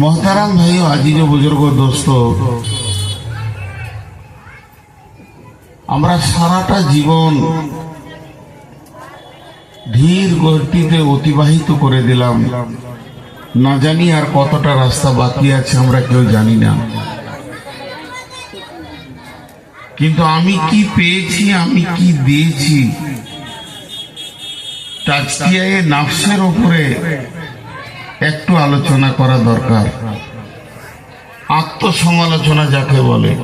મોહતારામ ભાઈઓ আজিজো বুজুর্গ, দোস্ত। আমরা সারাটা জীবন ধীর গতিতে অতিবাহিত করে দিলাম। না জানি আর কতটা রাস্তা বাকি আছে, আমরা কেউ জানি না। কিন্তু আমি কি পেয়েছি, আমি কি দিয়েছি তাজকিয়ায় নাফসের ওপরে একটু আলোচনা করা দরকার। আত্মসমালোচনা যাকে বলে।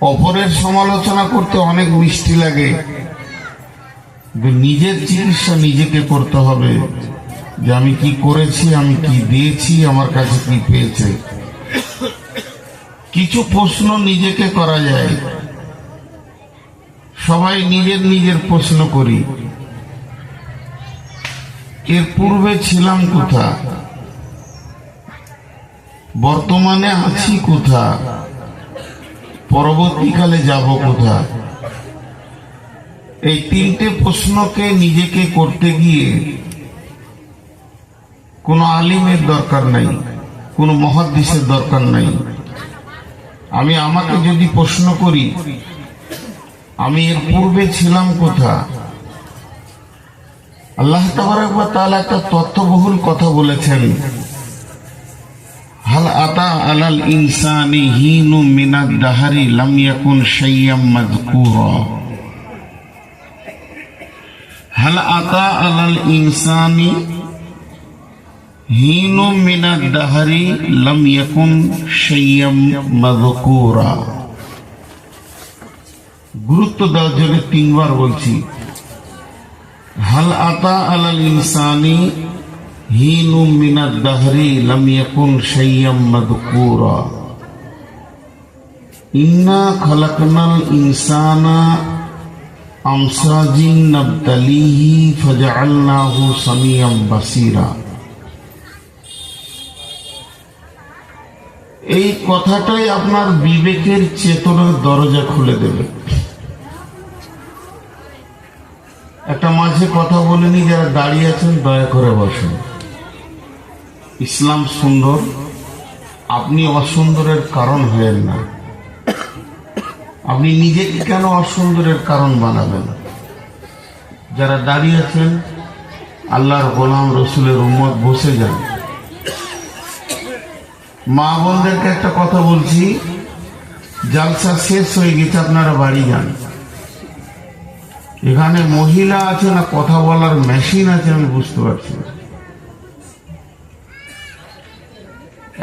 অপরের সমালোচনা করতে অনেক মিষ্টি লাগে। নিজের চিকিৎসা নিজেকে করতে হবে যে আমি কি করেছি, আমি কি দিয়েছি, আমার কাছে কি পেয়েছে। কিছু প্রশ্ন নিজেকে করা যায়। সবাই নিজের নিজের প্রশ্ন করি। এর পূর্বে ছিলাম কোথা বর্তমানে আছি কোথা পরবর্তীকালে যাব কোথা এই তিনটে প্রশ্নকে নিজেকে করতে গিয়ে কোনো আলিমের দরকার নাই, কোনো মহাদ্দেশের দরকার নাই। আমি আমাকে যদি প্রশ্ন করি, আমি এর পূর্বে ছিলাম কোথা আল্লাহ তাআলা একটা তথ্যবহুল কথা বলেছেন। হাল আতা আলাল ইনসানি হিনু মিনাদ দাহারি লাম ইয়াকুন শাইয়াম মাযকুরা। হাল আতা আলাল ইনসানি হিনু মিনাদ দাহারি লাম ইয়াকুন শাইয়াম মাযকুরা। গুরুত্ব দেওয়ার জন্য তিনবার বলছি। হাল আতা আলাল ইনসানি হিনু মিনাদ দাহরি লাম ইয়াকুন শাইয়াম মাযকুরা ইন্না খালাকনাল ইনসানা আমসাজিন নাবতালিহি ফাজআলনাহু সামিয়াম বাসীরা এই কথাটাই আপনার বিবেকের চেতনার দরজা খুলে দেবে। একটা মাঝে কথা বলেনি যারা দাঁড়িয়ে আছেন, দয়া করে বসেন। ইসলাম সুন্দর, আপনি অসুন্দরের কারণ হয়েন না। আপনি নিজেকে কেন অসুন্দরের কারণ বানাবেন? যারা দাঁড়িয়ে আছেন, আল্লাহর গোলাম রসুলের উম্মত বসে যান। মা বোনদেরকে একটা কথা বলছি, জালসা শেষ হয়ে গেছে, আপনারা বাড়ি যান। এখানে মহিলা আছে না কথা বলার মেশিন আছে আমি বুঝতে পারছি না।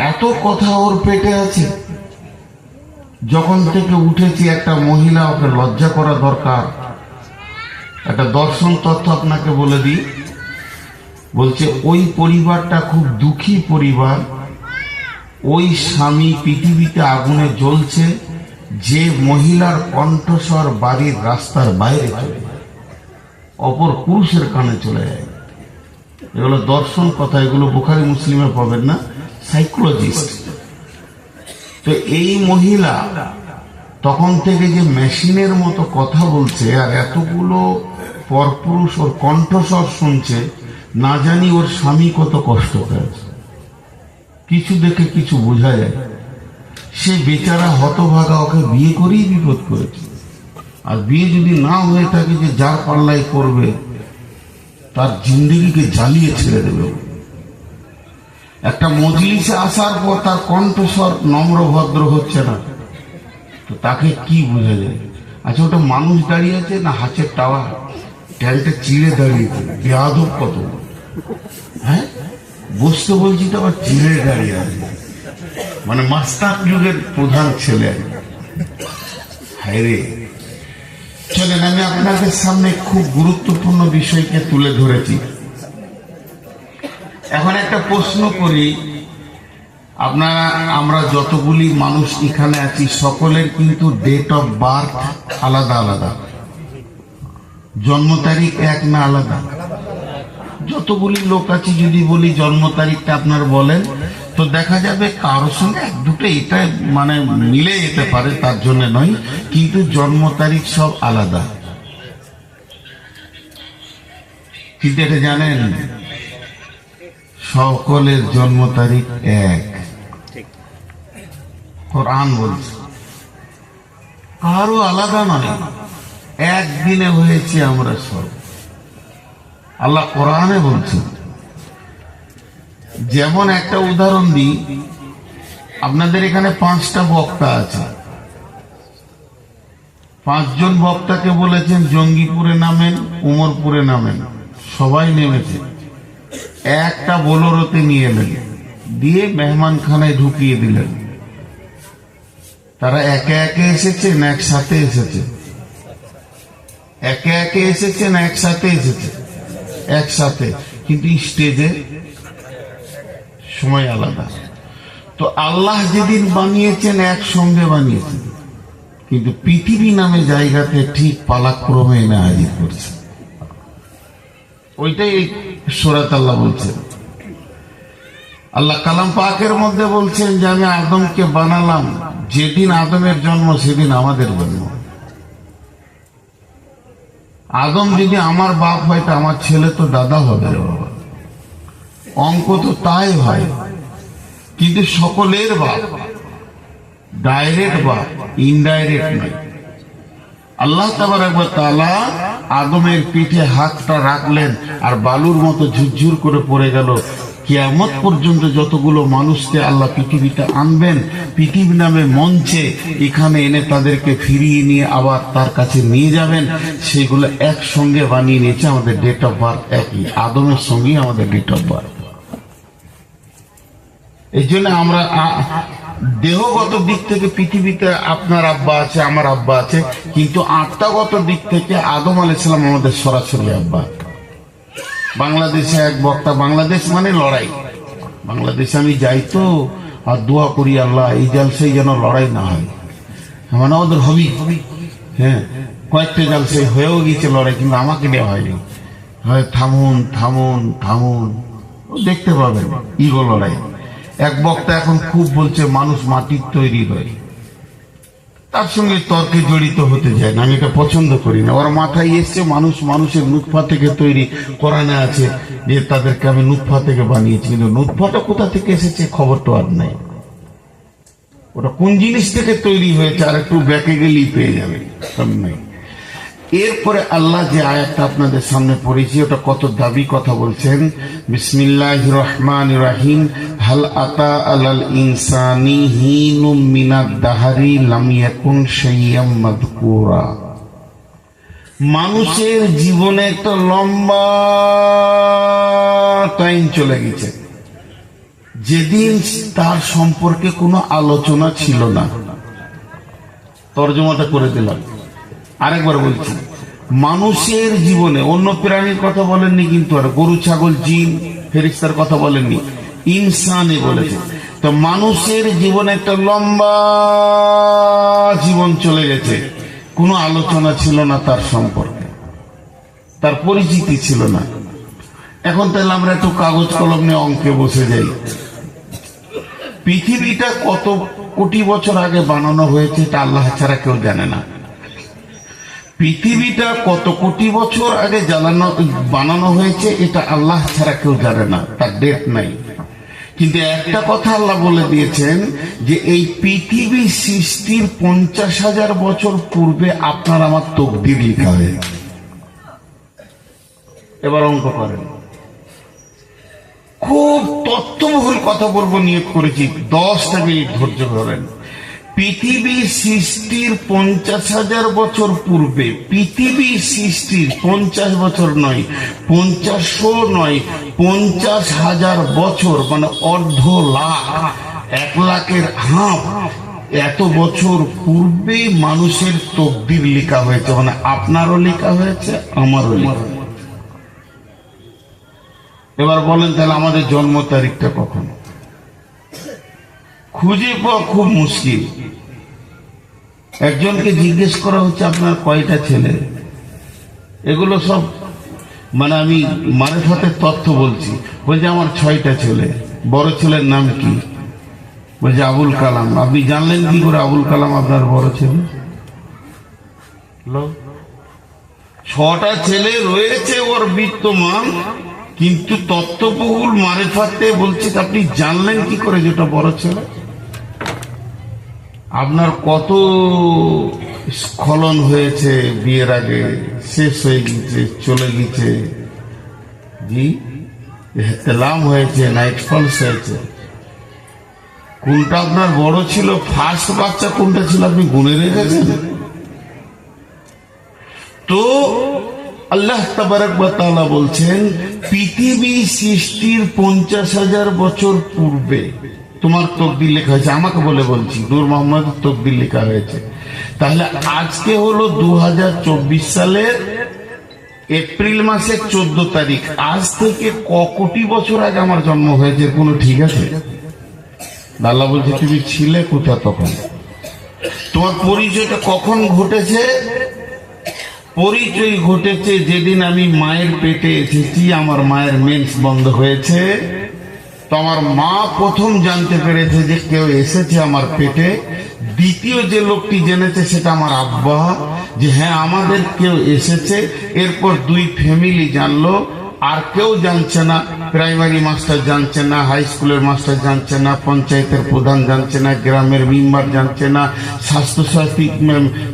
এত কথা ওর পেটে আছে। যখন থেকে উঠেছি একটা মহিলা, ওকে লজ্জা করা দরকার। একটা দর্শন তথ্য আপনাকে বলে দিই। বলছে, ওই পরিবারটা খুব দুঃখী পরিবার। ওই স্বামী পৃথিবীতে আগুনে জ্বলছে। যে মহিলার কণ্ঠস্বর বাড়ির রাস্তার বাইরে চলে অপর পুরুষের কানে চলে যায়। এগুলো দর্শন কথা, এগুলো বুখারি মুসলিমে পাবেন না সাইকোলজিস্ট তো এই মহিলা তখন থেকে যে মেশিনের মতো কথা বলছে আর এতগুলো পরপুরুষ ওর কণ্ঠস্বর শুনছে, না জানি ওর স্বামী কত কষ্ট পেয়েছে। কিছু দেখে কিছু বোঝা যায়। সে বেচারা হতভাগা ওকে বিয়ে করেই বিপদ করেছে। আর বিয়ে যদি না হয়ে থাকে যে যার পাল্লাই করবে তার জিন্দগিকে জ্বালিয়ে ছেড়ে দেবে। একটা মজলিসে আসার পর তার কণ্ঠস্বর নম্র ভদ্র হচ্ছে না। তো তাকে কি বোঝা যায়? আচ্ছা ওটা মানুষ দাঁড়িয়ে আছে না হাতের টাওয়ার? ট্যাঙ্কটা চিড়ে দাঁড়িয়েছে। বেয়াদব কত? হ্যাঁ? বসতে বলছি তো আবার চিড়ে দাঁড়িয়ে আছে। মানে মাস্টার যুগের প্রধান ছেলে। হায় রে। চলেন আমি আপনাদের সামনে খুব গুরুত্বপূর্ণ বিষয়কে তুলে ধরেছি। এখন একটা প্রশ্ন করি, আপনারা, আমরা যতগুলি মানুষ এখানে আছি, সকলের কিন্তু ডেট অফ বার্থ আলাদা আলাদা। জন্ম তারিখ এক না আলাদা? যতগুলি লোক আছে, যদি বলি জন্ম তারিখটা আপনার বলেন। তো দেখা যাবে কারোর সঙ্গে এক দুটো এটা মানে মিলে যেতে পারে তার জন্য নয় কিন্তু জন্ম তারিখ সব আলাদা। কিন্তু এটা জানেন সকলের জন্ম তারিখ এক। কোরআন বলছে কারও আলাদা নয় একদিনে হয়েছে আমরা সব। আল্লাহ কোরআনে বলছেন যেমন একটা উদাহরণ দিই, আপনাদের এখানে পাঁচটা বক্তা আছে। পাঁচজন বক্তাকে বলেছেন, জঙ্গিপুরে নামেন, উমরপুরে নামেন, সবাই নেমেছে। একটা বোলোরোতে নিয়ে এলেন, দিয়ে মেহমানখানায় ঢুকিয়ে দিলেন। তারা একে একে এসেছে না একসাথে এসেছে একে একে এসেছে না একসাথে এসেছে একসাথে। কিন্তু স্টেজে সময় আলাদা। তো আল্লাহ যেদিন বানিয়েছেন, একসঙ্গে বানিয়েছেন। কিন্তু পৃথিবী নামে জায়গাতে ঠিক পালাক্রমে এনে হাজির করছে। ওইটাই সোরাত আল্লাহ বলছেন আল্লাহ কালাম পাকের মধ্যে বলছেন যে, আমি আদমকে বানালাম, যেদিন আদমের জন্ম, সেদিন আমাদের জন্ম। আদম যদি আমার বাপ হয়, তো আমার ছেলে তো দাদা হবে। বাবা অঙ্ক তো তাই হয়। কিন্তু সকলের বাপ ডাইরেক্ট বা ইনডাইরেক্ট নয়। আল্লাহ তাবার একবার তালা আদমের পিঠে হাতটা রাখলেন আর বালুর মতো ঝুরঝুর করে পড়ে গেল। কিয়ামত পর্যন্ত যতগুলো মানুষকে আল্লাহ পৃথিবীতে আনবেন, পৃথিবী নামে মঞ্চে এখানে এনে তাদেরকে ফিরিয়ে নিয়ে আবার তার কাছে নিয়ে যাবেন, সেগুলো একসঙ্গে বানিয়ে নিয়েছে আমাদের ডেট অফ বার্থ একই, আদমের সঙ্গেই আমাদের ডেট অফ বার্থ এই জন্য আমরা দেহগত দিক থেকে পৃথিবীতে আপনার আব্বা আছে, আমার আব্বা আছে, কিন্তু আত্মাগত দিক থেকে আদম আল ইসলাম আমাদের সরাসরি আব্বা। বাংলাদেশে এক বক্তা, বাংলাদেশ মানে লড়াই। বাংলাদেশে আমি যাই তো, আর দোয়া করি আল্লাহ, এই জালসাই যেন লড়াই না হয়। মানে আমাদের হবি। হ্যাঁ কয়েকটা জালসাই হয়েও গিয়েছে লড়াই, কিন্তু আমাকে নেওয়া হয়নি। হয় থামুন থামুন থামুন। দেখতে পাবেন ইগো লড়াই। এক বক্তা এখন খুব বলছে, মানুষ মাটির তৈরি হয় তার সঙ্গে তর্কে জড়িত হতে যায় না, আমি এটা পছন্দ করি না। ওর মাথায় এসছে, মানুষ মানুষের নুৎফা থেকে তৈরি কোরআনে আছে যে তাদেরকে আমি নুৎফা থেকে বানিয়েছি। কিন্তু নুৎফাটা কোথা থেকে এসেছে খবর তো আর নাই। ওটা কোন জিনিস থেকে তৈরি হয়েছে, আর একটু ব্যাকে গেলেই পেয়ে যাবে। সব নাই। এরপরে আল্লাহ যে আয়াতটা আপনাদের সামনে পড়েছি, ওটা কত দাবি কথা বলছেন? বিসমিল্লাহ রহমান রাহিম। হাল আতা আলাল ইনসানি হিনুম মিনাদ দাহারি লাম ইয়াকুন শাইয়াম মাযকুরা মানুষের জীবনে একটা লম্বা টাইম চলে গেছে। যেদিন তার সম্পর্কে কোনো আলোচনা ছিল না। তর্জমাটা করে দিলাম। আরেকবার বলছি, মানুষের জীবনে অন্য প্রাণীর কথা বলেননি কিন্তু, আর গরু, ছাগল, জিন, ফেরিস্তার কথা বলেননি ইনসানে বলেছে। তো মানুষের জীবনে একটা লম্বা জীবন চলে গেছে, কোনো আলোচনা ছিল না তার সম্পর্কে, তার পরিচিতি ছিল না। এখন তাহলে আমরা একটু কাগজ কলম নিয়ে অঙ্কে বসে যাই। পৃথিবীটা কত কোটি বছর আগে বানানো হয়েছে এটা আল্লাহ ছাড়া কেউ জানে না। পৃথিবীটা কত কোটি বছর আগে জ্বালানো, বানানো হয়েছে, এটা আল্লাহ ছাড়া কেউ জানে না, তার ডেট নাই। কিন্তু একটা কথা আল্লাহ বলে দিয়েছেন যে এই পৃথিবী সৃষ্টির পঞ্চাশ হাজার বছর পূর্বে আপনার আমার তকদির লেখা হয়েছে। এবার অঙ্ক করেন। খুব তত্ত্ববহুল কথা বলব, নিয়োগ করেছি, দশটা মিনিট ধৈর্য ধরেন। পৃথিবী সৃষ্টির পঞ্চাশ হাজার বছর পূর্বে, পৃথিবী সৃষ্টির পঞ্চাশ বছর নয়, পঞ্চাশশো নয়, পঞ্চাশ হাজার বছর মানে অর্ধ লাখ, এক লাখের হাফ এত বছর পূর্বে মানুষের তকদির লেখা হয়েছে মানে আপনারও লেখা হয়েছে, আমারও লেখা এবার বলেন তাহলে আমাদের জন্ম তারিখটা কখন? খুঁজে পাওয়া খুব মুশকিল। একজনকে জিজ্ঞেস করা হচ্ছে আপনার কয়টা ছেলে? এগুলো সব মানে আমি মারে মারেফতের তথ্য বলছি। বলছে আমার ছয়টা ছেলে। বড় ছেলের নাম কি? বলছে আবুল কালাম। আপনি জানলেন কি করে আবুল কালাম আপনার বড় ছেলে? ছটা ছেলে রয়েছে ওর বিত্তমান কিন্তু তত্ত্ববহুল মারে মারেফাতে বলছে আপনি জানলেন কি করে যেটা বড় ছেলে? আপনার কত স্খলন হয়েছে বিয়ের আগে? শেষ হয়ে গেছে চলে গেছে জি? এলাম হয়েছে নাইট ফলস হয়েছে। কোনটা আপনার বড় ছিল? ফার্স্ট বাচ্চা কোনটা ছিল? আপনি গুনে রেখেছেন? তো আল্লাহ তাবারক বলছেন, পৃথিবী সৃষ্টির পঞ্চাশ হাজার বছর পূর্বে তোমার তকদির লেখা হয়েছে, আমাকে বলে বলছি, নূর মোহাম্মদ তকদির লেখা হয়েছে। তাহলে আজকে হলো দু সালের এপ্রিল মাসের চোদ্দ তারিখ। আজ থেকে ক কোটি বছর আগে আমার জন্ম হয়েছে কোনো ঠিক আছে? আল্লাহ বলছে, তুমি ছিলে কোথা তখন? তোমার পরিচয়টা কখন ঘটেছে? পরিচয় ঘটেছে যেদিন আমি মায়ের পেটে এসেছি, আমার মায়ের মেন্স বন্ধ হয়েছে। তো আমার মা প্রথম জানতে পেরেছে যে কেউ এসেছে আমার পেটে। দ্বিতীয় যে লোকটি জেনেছে সেটা আমার আব্বা, যে হ্যাঁ আমাদের কেউ এসেছে। এরপর দুই ফ্যামিলি জানলো। আর কেউ জানছে না প্রাইমারি মাস্টার জানছে না হাই স্কুলের মাস্টার জানছে না, পঞ্চায়েতের প্রধান জানছে না, গ্রামের মেম্বার জানছে না, স্বাস্থ্যসাথী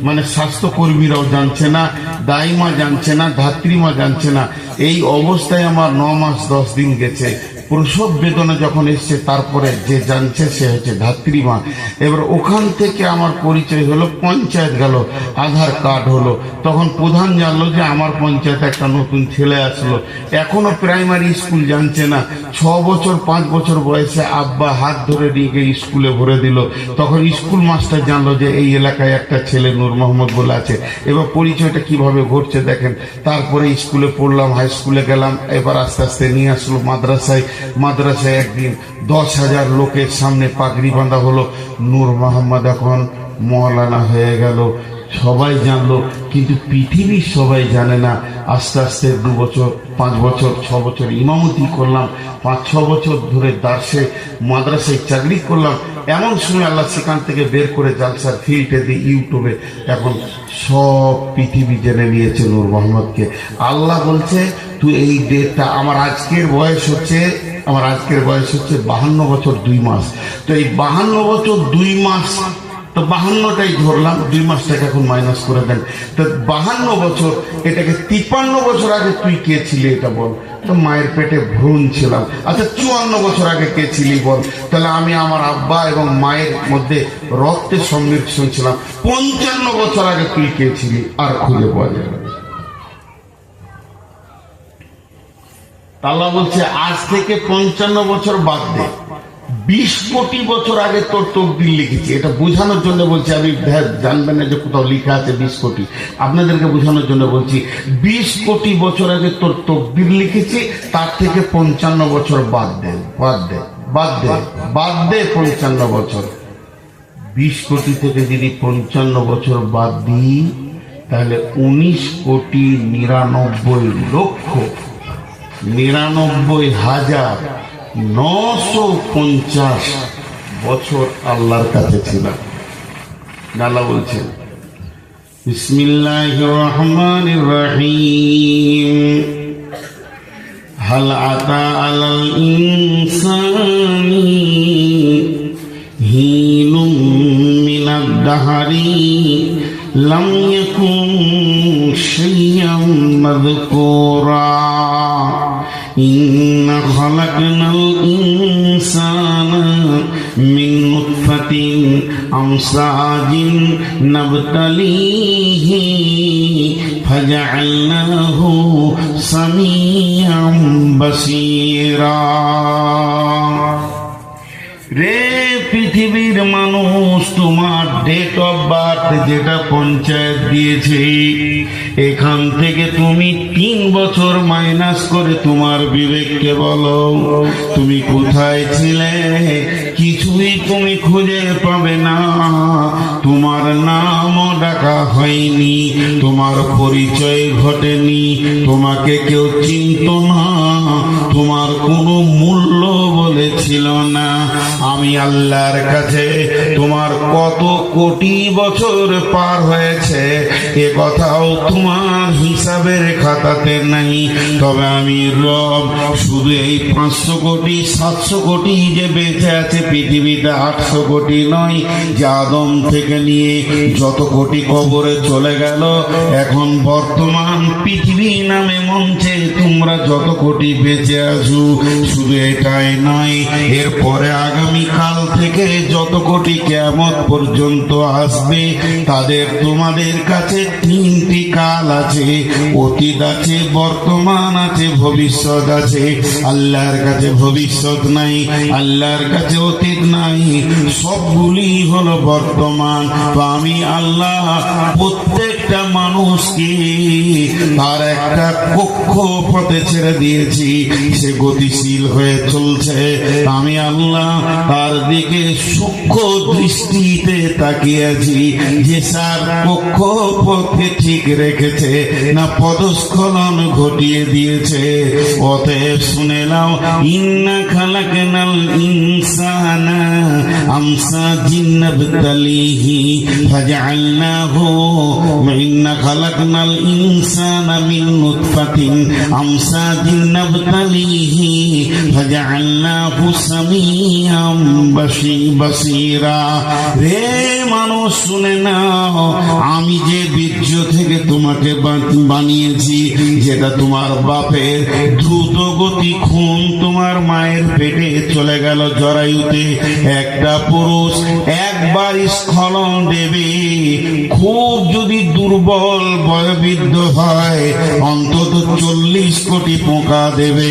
মানে স্বাস্থ্যকর্মীরাও জানছে না, দাইমা জানছে না, ধাত্রীমা জানছে না। এই অবস্থায় আমার ন মাস দশ দিন গেছে। প্রসব বেদনা যখন এসছে, তারপরে যে জানছে সে হচ্ছে ধাত্রীমা এবার ওখান থেকে আমার পরিচয় হলো, পঞ্চায়েত গেল, আধার কার্ড হলো। তখন প্রধান জানলো যে আমার পঞ্চায়েতে একটা নতুন ছেলে আসলো। এখনও প্রাইমারি স্কুল জানছে না। ছ বছর, পাঁচ বছর বয়সে আব্বা হাত ধরে নিয়ে গিয়ে স্কুলে ভরে দিল। তখন স্কুল মাস্টার জানলো যে এই এলাকায় একটা ছেলে নূর মোহাম্মদ বলে আছে। এবার পরিচয়টা কীভাবে ঘটছে দেখেন। তারপরে স্কুলে পড়লাম, হাই স্কুলে গেলাম। এবার আস্তে আস্তে নিয়ে আসলো মাদ্রাসায়। মাদ্রাসায় একদিন দশ হাজার লোকের সামনে পাগড়ি বাঁধা হলো। নূর মোহাম্মদ এখন মহলানা হয়ে গেল। সবাই জানলো, কিন্তু পৃথিবীর সবাই জানে না। আস্তে আস্তে দু বছর, পাঁচ বছর, ছ বছর ইমামতি করলাম। পাঁচ, ছ বছর ধরে দার্সে মাদ্রাসায় চাকরি করলাম। এমন সময় আল্লাহ সেখান থেকে বের করে জালসার ফিল্ডে দিয়ে ইউটিউবে এখন সব পৃথিবী জেনে নিয়েছে নূর মোহাম্মদকে আল্লাহ বলছে তুই এই ডেটটা আমার আজকের বয়স হচ্ছে, আমার আজকের বয়স হচ্ছে বাহান্ন বছর দুই মাস। তো এই বাহান্ন বছর দুই মাস, তো বাহান্নটাই ধরলাম, দুই মাসটাকে এখন মাইনাস করে দেন। তো বাহান্ন বছর, এটাকে তিপ্পান্ন বছর আগে তুই কে ছিলি এটা বল। তো মায়ের পেটে ভ্রূণ ছিলাম। আচ্ছা চুয়ান্ন বছর আগে কে ছিলি বল। তাহলে আমি আমার আব্বা এবং মায়ের মধ্যে রক্তের সংমিশ্রণ ছিলাম। পঞ্চান্ন বছর আগে তুই কে ছিলি? আর খুঁজে পাওয়া যাবে না। আল্লাহ বলছে, আজ থেকে পঞ্চান্ন বছর বাদ দে। বিশ কোটি বছর আগে তোর তকদির লিখেছি। এটা বোঝানোর জন্য বলছি, আমি জানবেন না যে কোথাও লেখা আছে বিশ কোটি। আপনাদেরকে বোঝানোর জন্য বলছি, বিশ কোটি বছর আগে তোর তকদির লিখেছি, তার থেকে পঞ্চান্ন বছর বাদ দে বাদ দে বাদ দে বাদ দে পঞ্চান্ন বছর। বিশ কোটি থেকে যদি পঞ্চান্ন বছর বাদ দিই, তাহলে উনিশ কোটি নিরানব্বই লক্ষ নিরানব্বই হাজার নশো পঞ্চাশ বছর আল্লাহর কাছে ছিলাম আল্লাহ বলছেন বিসমিল্লাহ রহমান রহিম هل أتى على الإنسان حين من الدهر لم يكن شيئا مذكورا إن خلقنا الإنسان من نطفة أمساج نبتليه فجعلناه سميعا بصيرا রে পৃথিবীর মানুষ তোমার ডেট অফ বার্থ যেটা পঞ্চায়েত দিয়েছে এখান থেকে তুমি তিন বছর মাইনাস করে তোমার বিবেককে বলো। তুমি কোথায় ছিলে? কিছুই তুমি খুঁজে পাবে না। তোমার নামও ডাকা হয়নি, তোমার পরিচয় ঘটেনি, তোমাকে কেউ চিনত না, তোমার কোনো মূল্য বলেছিল না। আমি আল্লাহর কাছে তোমার কত কোটি বছর পার হয়েছে, এ কথাও তোমার হিসাবের খাতাতে নাই। তবে আমি রব শুধু এই পাঁচশো কোটি, সাতশো কোটি যে বেঁচে আছে পৃথিবীতে আটশো কোটি নয়, যে আদম থেকে নিয়ে যত কোটি কবরে চলে গেল, এখন বর্তমান পৃথিবী নামে মঞ্চে তোমরা যত কোটি বেঁচে আছো, শুধু এটাই নয়, এরপরে আগামী কাল থেকে যত কোটি কেমত পর্যন্ত আসবে তাদের তোমাদের কাছে তিনটি কাল আছে, অতীত আছে, বর্তমান আছে, ভবিষ্যৎ আছে। আল্লাহর কাছে ভবিষ্যৎ নাই, আল্লাহর কাছে অতীত নাই। সবগুলি হলো বর্তমান। আমি আল্লাহ প্রত্যেকটা মানুষকে তার একটা কক্ষ পথে ছেড়ে দিয়েছি। সে গতিশীল হয়ে চলছে। আমি আল্লাহ তার দিকে সূক্ষ্ম দৃষ্টিতে তাকিয়েছি যে সার কক্ষ পথে ঠিক রেখেছে, না পদস্খলন ঘটিয়ে দিয়েছে। অতএব শুনে নাও, ইন্না খালাকানাল ইনসানা আমসা জিন্নাবতালিহি ফাজআলনাহু ইন্না খালাকনাল ইনসানা মিন নুতফাতিন আমসা জিন্নাবতালিহি ফাজআলনাহু সামিয়াম বাসি বাসীরা রে মানুষ, শুনে নাও, আমি যে বীর্য থেকে তোমাকে বানিয়েছি, যেটা তোমার বাপের দ্রুত গতি খুন তোমার মায়ের পেটে চলে গেল জরায়ুতে। একটা পুরুষ একবার স্খলন দেবে, খুব যদি দুর্বল বয়বৃদ্ধ হয়, অন্তত চল্লিশ কোটি পোকা দেবে।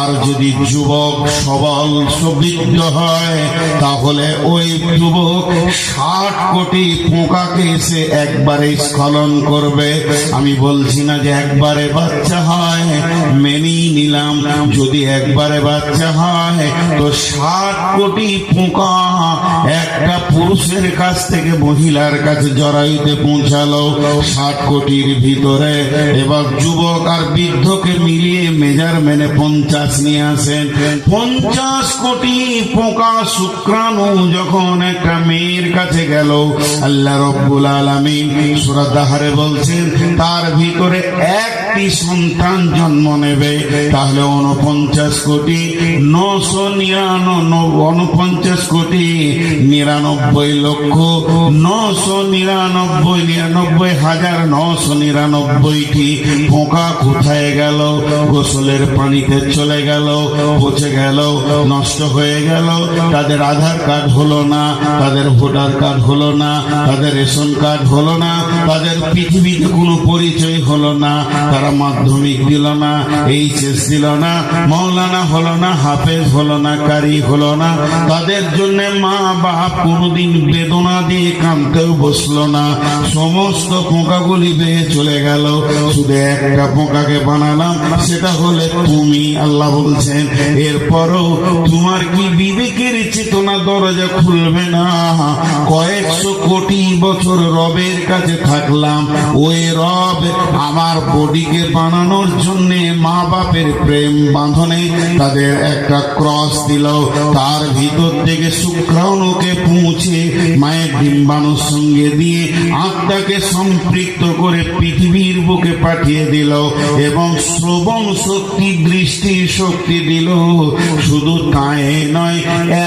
আর যদি যুবক সবল সবৃদ্ধ হয়, তাহলে ওই যুবক ষাট কোটি পোকাকে সে একবারে স্খলন করবে। আমি বলছি না যে একবারে বাচ্চা হয়, মেনেই নিলাম। যদি একবারে বাচ্চা হয়, তো ষাট কোটি পোকা একটা পুরুষের কাছ থেকে মহিলার কাছে জরায়ুতে পৌঁছালো। ষাট কোটির ভিতরে এবার যুবক আর বৃদ্ধকে মিলিয়ে মেজার মেনে পঞ্চাশ নিয়ে আসেন। পঞ্চাশ কোটি পোকা শুক্রাণু যখন একটা মেয়ের কাছে গেল, আল্লাহ রব্বুল আলমিন সুরাদাহারে বলছেন তার ভিতরে একটি সন্তান জন্ম নেবে। তাহলে উনপঞ্চাশ কোটি, নশো নিরানব্বই উনপঞ্চাশ কোটি, নিরানব্বই লক্ষ, নশো নিরানব্বই নিরানব্বই হাজার, নশো নিরানব্বইটি পোকা কোথায় গেল? গোসলের পানিতে চলে গেল, পচে গেল, নষ্ট হয়ে গেল। তাদের আধার কার্ড হলো না, তাদের ভোটার কার্ড হলো না, তাদের রেশন কার্ড হলো না, তাদের পৃথিবীতে কোনো পরিচয় হলো না, তারা মাধ্যমিক দিল না, এইচএস দিল না, মৌলানা হলো না, হাফেজ হলো না, কারি হলো না। তাদের জন্য মা বাপ কোনোদিন বেদনা দিয়ে কানতেও বসল না। সমস্ত পোকাগুলি বেয়ে চলে গেল। শুধু একটা পোকাকে বানালাম, সেটা হলে তুমি, আল্লাহ বলছেন। এরপরও তোমার কি বিবেকের চেতনা দরজা খুলবে না? কয়েকশো কোটি বছর রবের কাছে থাকলাম, ওই রব, আমার বডিকে বানানোর জন্য মা বাপের প্রেম বাঁধনে তাদের একটা ক্রস দিল। তার ভিতর থেকে শুক্রাণুকে পৌঁছে মায়ের ডিম্বাণুর সঙ্গে দিয়ে আত্মাকে সম্পৃক্ত করে পৃথিবীর বুকে পাঠিয়ে দিল এবং শ্রবণ শক্তি, দৃষ্টি শক্তি দিল। শুধু তাই নয়,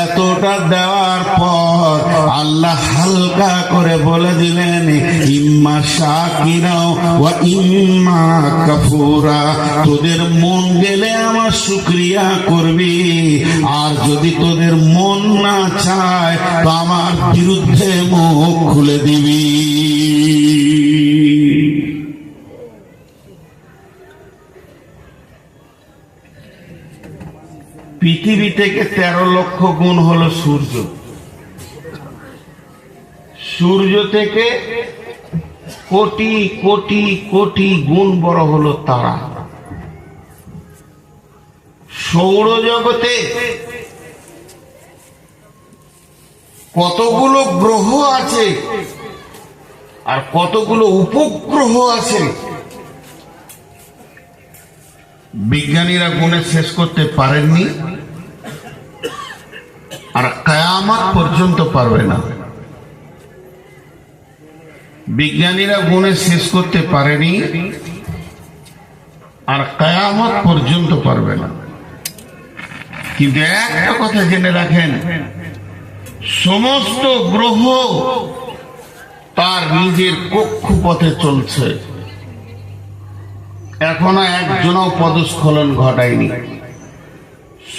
এতটা দেওয়ার পর আল্লাহ হালকা করে বলে দিলেন, ইম্মা শাকিরাও ওয়া তোদের মন গেলে আমার শুক্রিয়া করবি। আর যদি তোদের মন না চায়, তো আমার বিরুদ্ধে মুখ খুলে দিবি। পৃথিবী থেকে তেরো লক্ষ গুণ হলো সূর্য। সূর্য থেকে কোটি কোটি কোটি গুণ বড় হলো তারা। সৌরজগতে কতগুলো গ্রহ আছে আর কতগুলো উপগ্রহ আছে, বিজ্ঞানীরা গুণে শেষ করতে পারেননি আর কায়ামাত পর্যন্ত পারবে না। বিজ্ঞানীরা গুণে শেষ করতে পারেনি আর কায়ামত পর্যন্ত পারবে না। কিন্তু একটা কথা জেনে রাখেন, সমস্ত গ্রহ তার নিজের কক্ষপথে চলছে। এখনও একজনও পদস্খলন ঘটায়নি।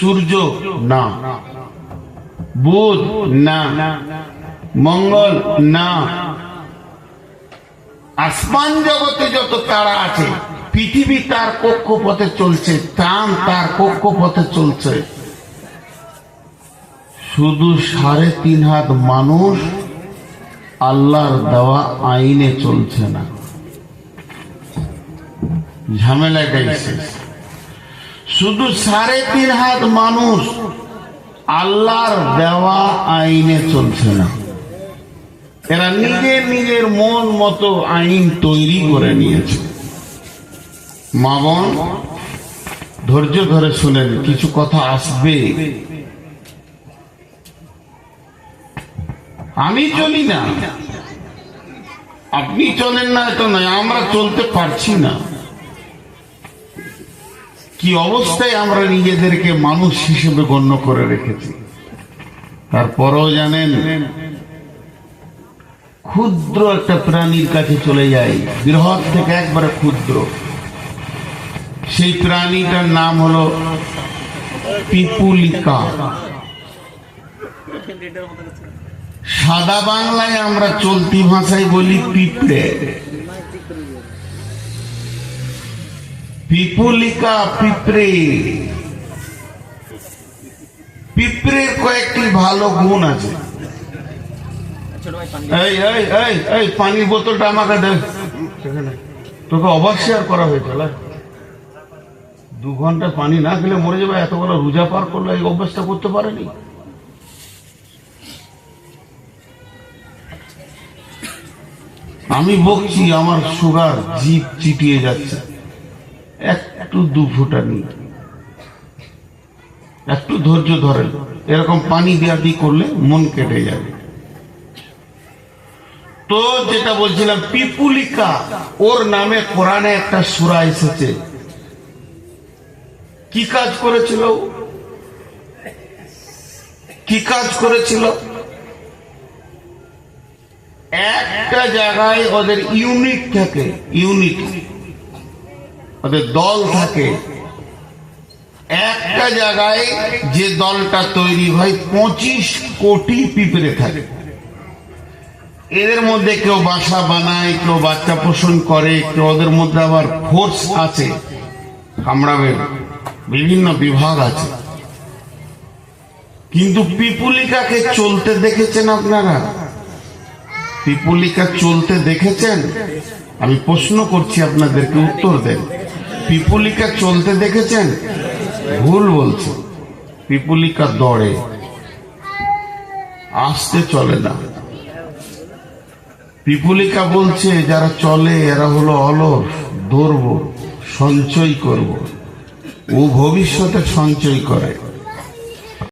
সূর্য না, বুধ না, মঙ্গল না আসমান জগতে যত তারা আছে, পৃথিবী তার কক্ষপথে চলছে চাঁদ তার কক্ষপথে চলছে। শুধু সাড়ে তিন হাত মানুষ আল্লাহর দেওয়া আইনে চলছে না। ঝামেলাটাই শেষ। শুধু সাড়ে তিন হাত মানুষ আল্লাহর দেওয়া আইনে চলছে না। এরা নিজের নিজের মন মতো আইন তৈরি করে নিয়েছে। মা বোন, ধৈর্য ধরে শুনেন, কিছু কথা আসবে। আমি চলি না। আপনি চলেন না তো নয়, আমরা চলতে পারছি না। কি অবস্থায় আমরা নিজেদেরকে মানুষ হিসেবে গণ্য করে রেখেছি? তারপরেও জানেন ক্ষুদ্র একটা প্রাণীর কাছে চলে যায়। বৃহৎ থেকে একবারে ক্ষুদ্র। সেই প্রাণীটার নাম হলো পিপুলিকা। সাদা বাংলায় আমরা চলতি ভাষায় বলি পিঁপড়ে। পিপুলিকা, পিঁপড়ে। পিঁপড়ের কয়েকটি ভালো গুণ আছে। পানির বোতলটা আমাকে দে। তোকে অবাক করা হয়েছে দু ঘণ্টা পানি না খেলে মরে যাবে এত বড় রোজা পার করলে এই অভ্যাসটা করতে পারেনি? আমি বকছি, আমার সুগার জিপ চিটিয়ে যাচ্ছে। একটু দু ফুটা নিয়ে একটু ধৈর্য ধরেন। এরকম পানি দেওয়া দিয়ে করলে মন কেটে যাবে। তো যেটা বলছিলাম, পিপুলিকা, ওর নামে কোরআনে একটা সুরা এসেছে। কি কাজ করেছিল? কি কাজ করেছিল? একটা জায়গায় ওদের ইউনিট থাকে, ইউনিট। ওদের দল থাকে। একটা জায়গায় যে দলটা তৈরি হয়, পঁচিশ কোটি পিঁপড়ে থাকে। এদের মধ্যে কেউ বাসা বানায়, কেউ বাচ্চা পোষণ করে, কেউ ওদের মধ্যে আবার ফোর্স আছে। কামড়াবে বিভিন্ন বিভাগ আছে। কিন্তু পিপুলিকাকে চলতে দেখেছেন আপনারা? পিপুলিকা চলতে দেখেছেন? আমি প্রশ্ন করছি আপনাদেরকে উত্তর দেন। পিপুলিকা চলতে দেখেছেন? ভুল বলছে পিপুলিকা দড়ে। আসতে চলে না। পিপুলিকা বলছে যারা চলে এরা হলো অলস ধরব সঞ্চয় করব। ও ভবিষ্যতে সঞ্চয় করে।